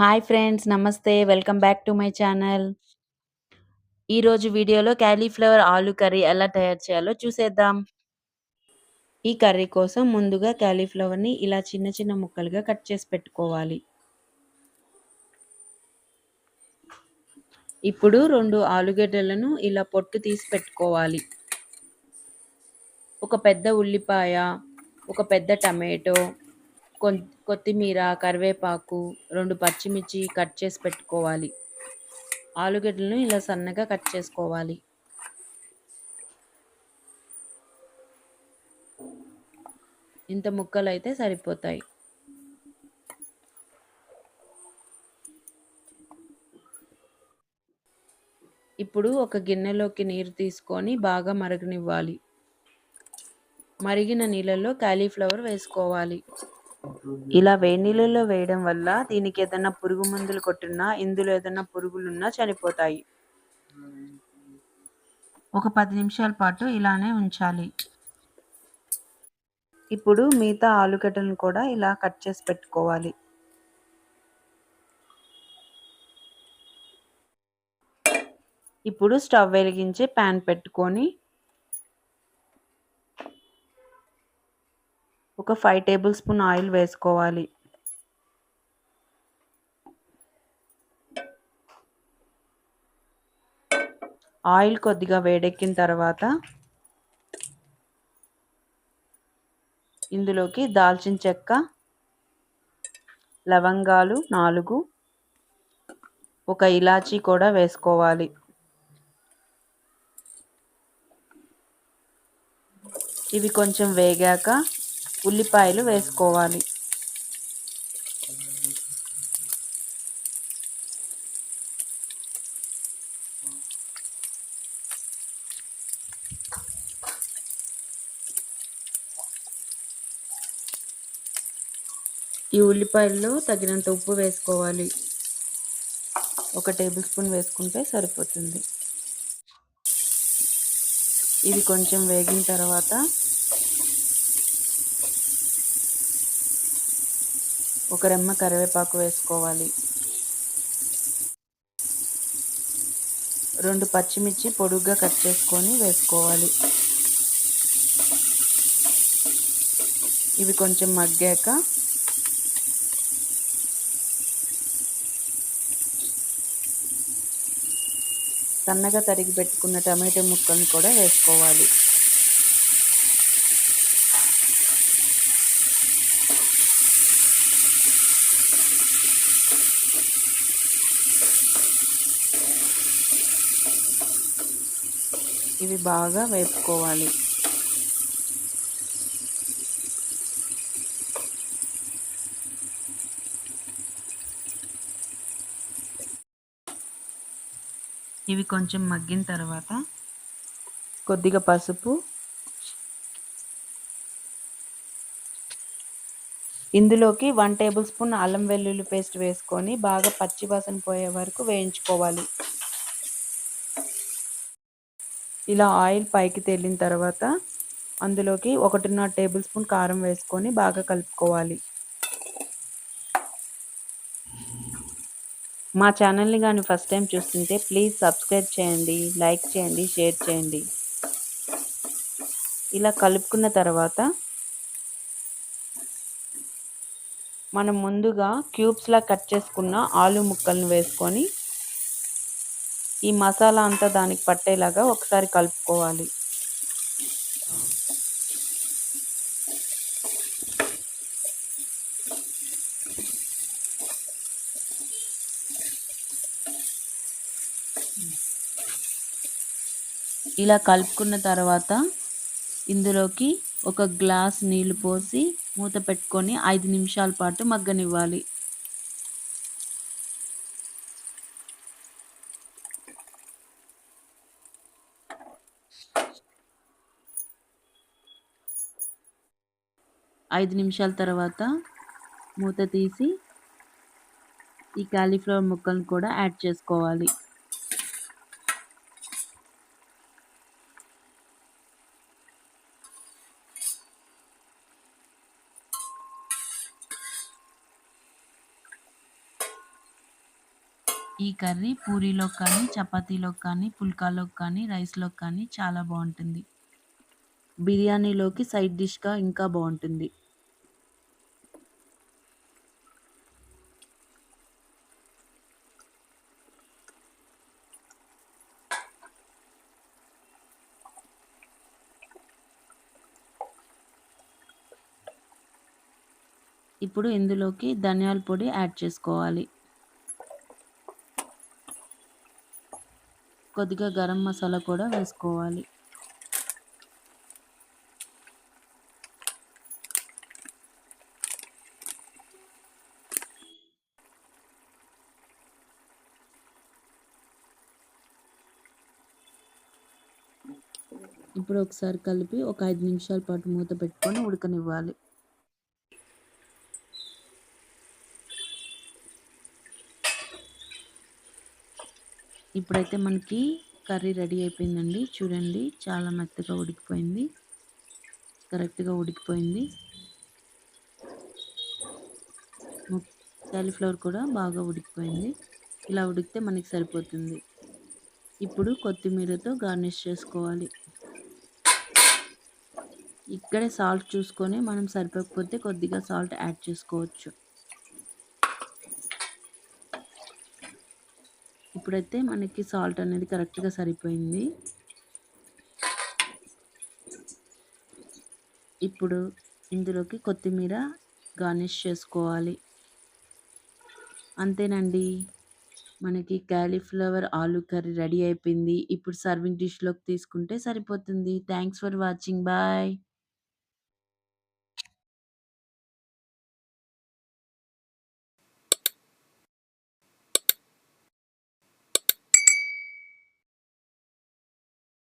Hi friends నమస్తే welcome back to my channel. ఈరోజు వీడియోలో క్యాలీఫ్లవర్ ఆలు కర్రీ ఎలా తయారు చేయాలో చూసేద్దాం. ఈ కర్రీ కోసం ముందుగా క్యాలీఫ్లవర్ని ఇలా చిన్న చిన్న ముక్కలుగా కట్ చేసి పెట్టుకోవాలి. ఇప్పుడు రెండు ఆలుగడ్డలను ఇలా పొట్టు తీసి పెట్టుకోవాలి. ఒక పెద్ద ఉల్లిపాయ, ఒక పెద్ద టమాటో, కొత్తిమీర, కరివేపాకు, రెండు పచ్చిమిర్చి కట్ చేసి పెట్టుకోవాలి. ఆలుగడ్డలను ఇలా సన్నగా కట్ చేసుకోవాలి. ఇంత ముక్కలు అయితే సరిపోతాయి. ఇప్పుడు ఒక గిన్నెలోకి నీరు తీసుకొని బాగా మరగనివ్వాలి. మరిగిన నీళ్ళలో కాలీఫ్లవర్ వేసుకోవాలి. ఇలా వేడి నీళ్ళలో వేయడం వల్ల దీనికి ఏదైనా పురుగు మందులు కొట్టినా, ఇందులో ఏదైనా పురుగులున్నా చనిపోతాయి. ఒక పది నిమిషాల పాటు ఇలానే ఉంచాలి. ఇప్పుడు మిగతా ఆలుగడ్డలను కూడా ఇలా కట్ చేసి పెట్టుకోవాలి. ఇప్పుడు స్టవ్ వెలిగించి ప్యాన్ పెట్టుకొని ఒక ఫైవ్ టేబుల్ స్పూన్ ఆయిల్ వేసుకోవాలి. ఆయిల్ కొద్దిగా వేడెక్కిన తర్వాత ఇందులోకి దాల్చిన చెక్క, లవంగాలు నాలుగు ఒక ఇలాచీ కూడా వేసుకోవాలి. ఇవి కొంచెం వేగాక ఉల్లిపాయలు వేసుకోవాలి. ఈ ఉల్లిపాయల్లో తగినంత ఉప్పు వేసుకోవాలి. ఒక టేబుల్ స్పూన్ వేసుకుంటే సరిపోతుంది. ఇవి కొంచెం వేగిన తర్వాత ఒక రెమ్మ కరివేపాకు వేసుకోవాలి. రెండు పచ్చిమిర్చి పొడుగ్గా కట్ చేసుకొని వేసుకోవాలి. ఇవి కొంచెం మగ్గాక సన్నగా తరిగి పెట్టుకున్న టమాటో ముక్కలను కూడా వేసుకోవాలి. ఇవి బాగా వేపుకోవాలి. ఇవి కొంచెం మగ్గిన తర్వాత కొద్దిగా పసుపు ఇందులోకి వన్ టేబుల్ స్పూన్ అల్లం వెల్లుల్లి పేస్ట్ వేసుకొని బాగా పచ్చి వాసన పోయే వరకు వేయించుకోవాలి. ఇలా ఆయిల్ పైకి తేలిన తర్వాత అందులోకి 1.5 టేబుల్ స్పూన్ కారం వేసుకొని బాగా కలుపుకోవాలి. మా ఛానల్‌ని కానీ ఫస్ట్ టైం చూస్తుంటే ప్లీజ్ సబ్స్క్రైబ్ చేయండి, లైక్ చేయండి, షేర్ చేయండి. ఇలా కలుపుకున్న తర్వాత మనం ముందుగా క్యూబ్స్‌లా కట్ చేసుకున్న ఆలు ముక్కలను వేసుకొని ఈ మసాలా అంతా దానికి పట్టేలాగా ఒకసారి కలుపుకోవాలి. ఇలా కలుపుకున్న తర్వాత ఇందులోకి ఒక గ్లాస్ నీళ్ళు పోసి మూత పెట్టుకొని ఐదు నిమిషాల పాటు మగ్గనివ్వాలి. ఐదు నిమిషాల తర్వాత మూత తీసి ఈ కాలీఫ్లవర్ ముక్కలను కూడా యాడ్ చేసుకోవాలి. ఈ కర్రీ పూరీలో కానీ చపాతీలో కానీ పుల్కాలో కానీ రైస్లో కానీ చాలా బాగుంటుంది బిర్యానీలోకి సైడ్ డిష్గా ఇంకా బాగుంటుంది ఇప్పుడు ఇందులోకి ధనియాల పొడి యాడ్ చేసుకోవాలి. కొద్దిగా గరం మసాలా కూడా వేసుకోవాలి. ఇప్పుడు ఒకసారి కలిపి ఒక ఐదు నిమిషాల పాటు మూత పెట్టుకొని ఉడకనివ్వాలి. ఇప్పుడైతే మనకి కర్రీ రెడీ అయిపోయిందండి. చూడండి చాలా మెత్తగా ఉడికిపోయింది. కరెక్ట్గా ఉడికిపోయింది. కాలీఫ్లవర్ కూడా బాగా ఉడికిపోయింది. ఇలా ఉడికితే మనకి సరిపోతుంది. ఇప్పుడు కొత్తిమీరతో గార్నిష్ చేసుకోవాలి. ఇక్కడే సాల్ట్ చూసుకొని మనం సరిపోకపోతే కొద్దిగా సాల్ట్ యాడ్ చేసుకోవచ్చు. ఇప్పుడైతే మనకి సాల్ట్ అనేది కరెక్ట్గా సరిపోయింది. ఇప్పుడు ఇందులోకి కొత్తిమీర గార్నిష్ చేసుకోవాలి. అంతేనండి. మనకి క్యాలీఫ్లవర్ ఆలు కర్రీ రెడీ అయిపోయింది. ఇప్పుడు సర్వింగ్ డిష్లోకి తీసుకుంటే సరిపోతుంది. Thanks for watching. బాయ్.